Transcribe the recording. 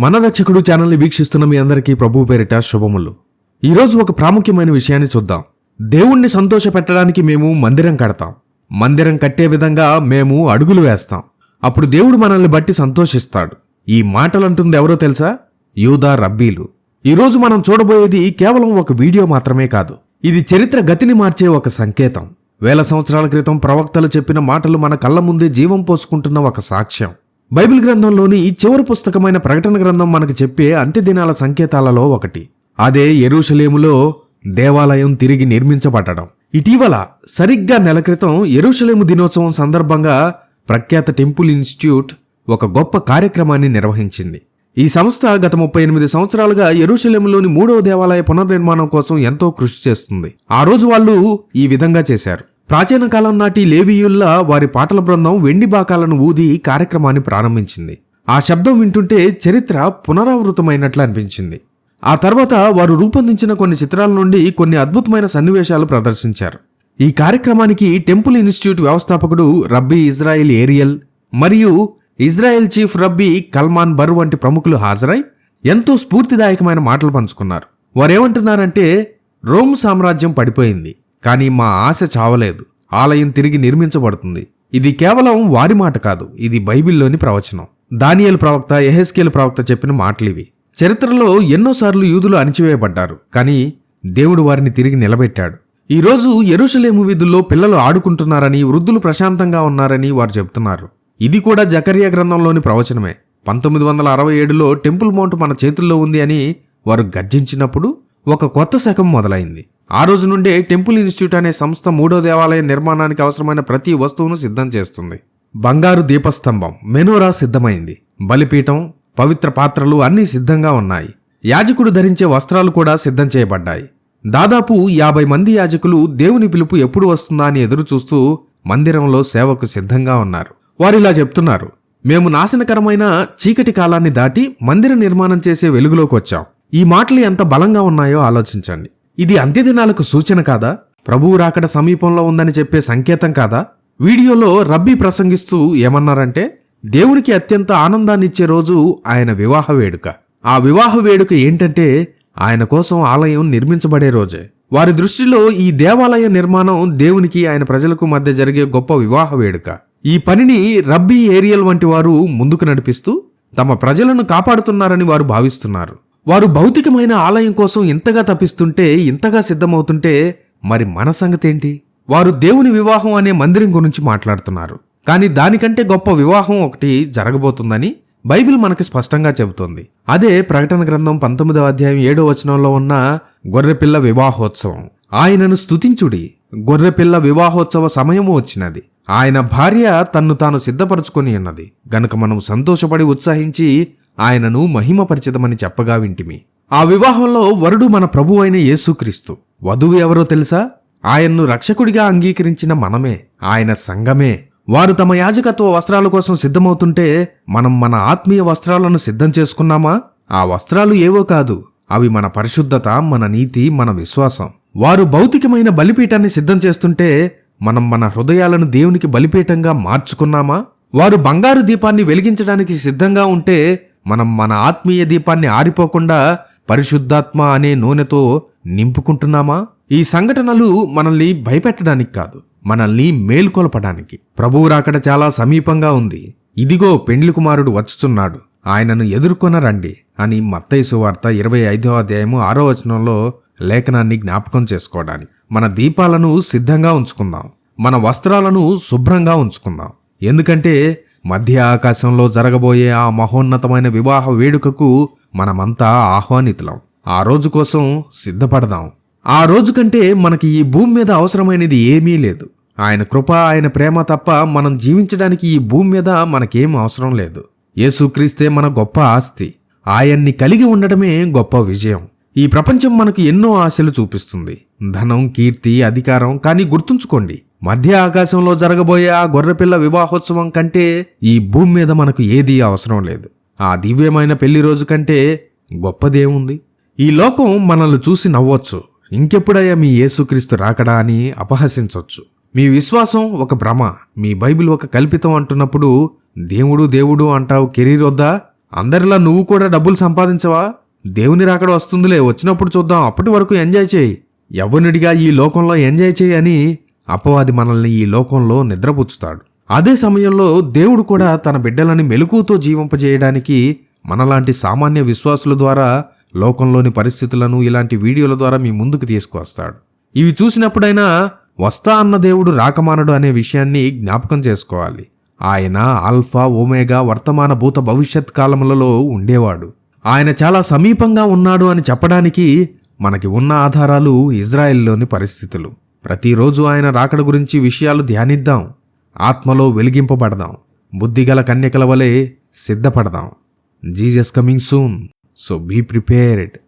మన రక్షకుడు ఛానల్ని వీక్షిస్తున్న మీ అందరికీ ప్రభు పేరిట శుభములు. ఈరోజు ఒక ప్రాముఖ్యమైన విషయాన్ని చూద్దాం. దేవుణ్ణి సంతోషపెట్టడానికి మేము మందిరం కడతాం. మందిరం కట్టే విధంగా మేము అడుగులు వేస్తాం. అప్పుడు దేవుడు మనల్ని బట్టి సంతోషిస్తాడు. ఈ మాటలంటుంది ఎవరో తెలుసా? యూదా రబ్బీలు. ఈరోజు మనం చూడబోయేది కేవలం ఒక వీడియో మాత్రమే కాదు. ఇది చరిత్ర గతిని మార్చే ఒక సంకేతం. వేల సంవత్సరాల క్రితం ప్రవక్తలు చెప్పిన మాటలు మన కళ్ళ ముందే జీవం పోసుకుంటున్న ఒక సాక్ష్యం. బైబిల్ గ్రంథంలోని ఈ చివరి పుస్తకమైన ప్రకటన గ్రంథం మనకు చెప్పే అంత్యదినాల సంకేతాలలో ఒకటి. అదే ఎరుషలేములో దేవాలయం తిరిగి నిర్మించబడటం ఇటీవల సరిగ్గా నెల క్రితం ఎరుషలేము దినోత్సవం సందర్భంగా ప్రఖ్యాత టెంపుల్ ఇన్స్టిట్యూట్ ఒక గొప్ప కార్యక్రమాన్ని నిర్వహించింది. ఈ సంస్థ గత ముప్పై ఎనిమిది సంవత్సరాలుగా ఎరుషలేములోని మూడవ దేవాలయ పునర్నిర్మాణం కోసం ఎంతో కృషి చేస్తుంది. ఆ రోజు వాళ్ళు ఈ విధంగా చేశారు. ప్రాచీన కాలం నాటి లేవీయుల్ల వారి పాటల బృందం వెండి బాకాలను ఊది కార్యక్రమాన్ని ప్రారంభించింది. ఆ శబ్దం వింటుంటే చరిత్ర పునరావృతమైనట్లు అనిపించింది. ఆ తర్వాత వారు రూపొందించిన కొన్ని చిత్రాల నుండి కొన్ని అద్భుతమైన సన్నివేశాలు ప్రదర్శించారు. ఈ కార్యక్రమానికి టెంపుల్ ఇన్స్టిట్యూట్ వ్యవస్థాపకుడు రబ్బీ ఇజ్రాయిల్ ఏరియల్ మరియు Israel chief rabbi Kalman Ber వంటి ప్రముఖులు హాజరై ఎంతో స్ఫూర్తిదాయకమైన మాటలు పంచుకున్నారు. వారేమంటున్నారంటే రోమ్ సామ్రాజ్యం పడిపోయింది. కానీ మా ఆశ చావలేదు. ఆలయం తిరిగి నిర్మించబడుతుంది. ఇది కేవలం వారి మాట కాదు ఇది బైబిల్లోని ప్రవచనం. దానియల్ ప్రవక్త ఎహెస్కేల్ ప్రవక్త చెప్పిన మాటలివి. చరిత్రలో ఎన్నోసార్లు యూదులు అణిచివేయబడ్డారు కానీ దేవుడు వారిని తిరిగి నిలబెట్టాడు. ఈరోజు ఎరుషలేము వీధుల్లో పిల్లలు ఆడుకుంటున్నారని వృద్ధులు ప్రశాంతంగా ఉన్నారని వారు చెబుతున్నారు ఇది కూడా జకరియా గ్రంథంలోని ప్రవచనమే. పంతొమ్మిది వందల అరవై ఏడులో టెంపుల్ మౌంట్ మన చేతుల్లో ఉంది అని వారు గర్జించినప్పుడు ఒక కొత్త శకం మొదలైంది. ఆ రోజు నుండే టెంపుల్ ఇన్స్టిట్యూట్ అనే సంస్థ మూడో దేవాలయ నిర్మాణానికి అవసరమైన ప్రతి వస్తువును సిద్ధం చేస్తుంది. బంగారు దీపస్తంభం మెనోరా సిద్ధమైంది. బలిపీఠం పవిత్ర పాత్రలు అన్నీ సిద్ధంగా ఉన్నాయి. యాజకుడు ధరించే వస్త్రాలు కూడా సిద్ధం చేయబడ్డాయి. దాదాపు యాభై మంది యాజకులు దేవుని పిలుపు ఎప్పుడు వస్తుందా అని ఎదురు చూస్తూ మందిరంలో సేవకు సిద్ధంగా ఉన్నారు. వారిలా చెప్తున్నారు మేము నాశనకరమైన చీకటి కాలాన్ని దాటి మందిర నిర్మాణం చేసే వెలుగులోకి వచ్చాం. ఈ మాటలు ఎంత బలంగా ఉన్నాయో ఆలోచించండి. ఇది అంత్యదినాలకు సూచన కాదా? ప్రభువు రాకడ సమీపంలో ఉందని చెప్పే సంకేతం కాదా? వీడియోలో రబ్బీ ప్రసంగిస్తూ ఏమన్నారంటే దేవునికి అత్యంత ఆనందాన్నిచ్చే రోజు ఆయన వివాహ వేడుక. ఆ వివాహ వేడుక ఏంటంటే ఆయన కోసం ఆలయం నిర్మించబడే రోజే. వారి దృష్టిలో ఈ దేవాలయ నిర్మాణం దేవునికి ఆయన ప్రజలకు మధ్య జరిగే గొప్ప వివాహ వేడుక. ఈ పనిని రబ్బీ ఏరియల్ వంటి వారు ముందుకు నడిపిస్తూ తమ ప్రజలను కాపాడుతున్నారని వారు భావిస్తున్నారు. వారు భౌతికమైన ఆలయం కోసం ఇంతగా తప్పిస్తుంటే ఇంతగా సిద్ధమవుతుంటే మరి మన సంగతేంటి? వారు దేవుని వివాహం అనే మందిరం గురించి మాట్లాడుతున్నారు. కానీ దానికంటే గొప్ప వివాహం ఒకటి జరగబోతుందని బైబిల్ మనకి స్పష్టంగా చెబుతోంది. అదే ప్రకటన గ్రంథం పంతొమ్మిదవ అధ్యాయం ఏడో వచనంలో ఉన్న గొర్రెపిల్ల వివాహోత్సవం. ఆయనను స్తుతించుడి. గొర్రెపిల్ల వివాహోత్సవ సమయము వచ్చినది. ఆయన భార్య తన్ను తాను సిద్ధపరచుకొని ఉన్నది. గనుక మనం సంతోషపడి ఉత్సాహించి ఆయనను మహిమపరిచితమని చెప్పగా వింటిమి. ఆ వివాహంలో వరుడు మన ప్రభు అయిన యేసుక్రీస్తు. వధువు ఎవరో తెలుసా? ఆయన్ను రక్షకుడిగా అంగీకరించిన మనమే ఆయన సంఘమే. వారు తమ యాజకత్వ వస్త్రాల కోసం సిద్ధమవుతుంటే మనం మన ఆత్మీయ వస్త్రాలను సిద్ధం చేసుకున్నామా? ఆ వస్త్రాలు ఏవో కాదు. అవి మన పరిశుద్ధత మన నీతి మన విశ్వాసం. వారు భౌతికమైన బలిపీఠాన్ని సిద్ధం చేస్తుంటే మనం మన హృదయాలను దేవునికి బలిపీఠంగా మార్చుకున్నామా? వారు బంగారు దీపాన్ని వెలిగించడానికి సిద్ధంగా ఉంటే మనం మన ఆత్మీయ దీపాన్ని ఆరిపోకుండా పరిశుద్ధాత్మ అనే నూనెతో నింపుకుంటున్నామా? ఈ సంఘటనలు మనల్ని భయపెట్టడానికి కాదు మనల్ని మేల్కొలపడానికి. ప్రభువు రాకడ చాలా సమీపంగా ఉంది. ఇదిగో పెండ్లి కుమారుడు వచ్చుచున్నాడు. ఆయనను ఎదుర్కొన రండి అని మత్తైసు వార్త ఇరవై ఐదో అధ్యాయము ఆరో వచనంలో లేఖనాన్ని జ్ఞాపకం చేసుకోవడానికి. మన దీపాలను సిద్ధంగా ఉంచుకుందాం. మన వస్త్రాలను శుభ్రంగా ఉంచుకుందాం. ఎందుకంటే మధ్య ఆకాశంలో జరగబోయే ఆ మహోన్నతమైన వివాహ వేడుకకు మనమంతా ఆహ్వానితులం. ఆ రోజు కోసం సిద్ధపడదాం. ఆ రోజు కంటే మనకి ఈ భూమి మీద అవసరమైనది ఏమీ లేదు. ఆయన కృప ఆయన ప్రేమ తప్ప మనం జీవించడానికి ఈ భూమి మీద మనకేం అవసరం లేదు. యేసుక్రీస్తే మన గొప్ప ఆస్తి. ఆయన్ని కలిగి ఉండడమే గొప్ప విజయం. ఈ ప్రపంచం మనకు ఎన్నో ఆశలు చూపిస్తుంది. ధనం కీర్తి అధికారం కానీ గుర్తుంచుకోండి. మధ్య ఆకాశంలో జరగబోయే ఆ గొర్రెపిల్ల వివాహోత్సవం కంటే ఈ భూమి మీద మనకు ఏదీ అవసరం లేదు. ఆ దివ్యమైన పెళ్ళి రోజు కంటే గొప్పదేముంది? ఈ లోకం మనల్ని చూసి నవ్వొచ్చు. ఇంకెప్పుడయ్యా మీ యేసుక్రీస్తు రాకడా అని అపహసించవచ్చు మీ విశ్వాసం ఒక భ్రమ. మీ బైబిల్ ఒక కల్పితం అంటున్నప్పుడు దేవుడు దేవుడు అంటావు కెరీర్ వద్దా? అందరిలా నువ్వు కూడా డబ్బులు సంపాదించవా? దేవుని రాకడ వస్తుందిలే వచ్చినప్పుడు చూద్దాం అప్పటి వరకు ఎంజాయ్ చేయి. యవ్వనుడిగా ఈ లోకంలో ఎంజాయ్ చేయి అని అపవాది మనల్ని ఈ లోకంలో నిద్రపుచ్చుతాడు. అదే సమయంలో దేవుడు కూడా తన బిడ్డలని మెలకుతో జీవింపజేయడానికి మనలాంటి సామాన్య విశ్వాసుల ద్వారా లోకంలోని పరిస్థితులను ఇలాంటి వీడియోల ద్వారా మీ ముందుకు తీసుకువస్తాడు. ఇవి చూసినప్పుడైనా వస్తా అన్న దేవుడు రాకమానడు అనే విషయాన్ని జ్ఞాపకం చేసుకోవాలి. ఆయన ఆల్ఫా ఓమేగా వర్తమాన భూత భవిష్యత్ కాలములలో ఉండేవాడు. ఆయన చాలా సమీపంగా ఉన్నాడు అని చెప్పడానికి మనకి ఉన్న ఆధారాలు ఇజ్రాయెల్లోని పరిస్థితులు. ప్రతిరోజు ఆయన రాకడ గురించి విషయాలు ధ్యానిద్దాం. ఆత్మలో వెలిగింపబడదాం. బుద్ధిగల కన్యకల వలె సిద్ధపడదాం. Jesus coming soon. So be prepared.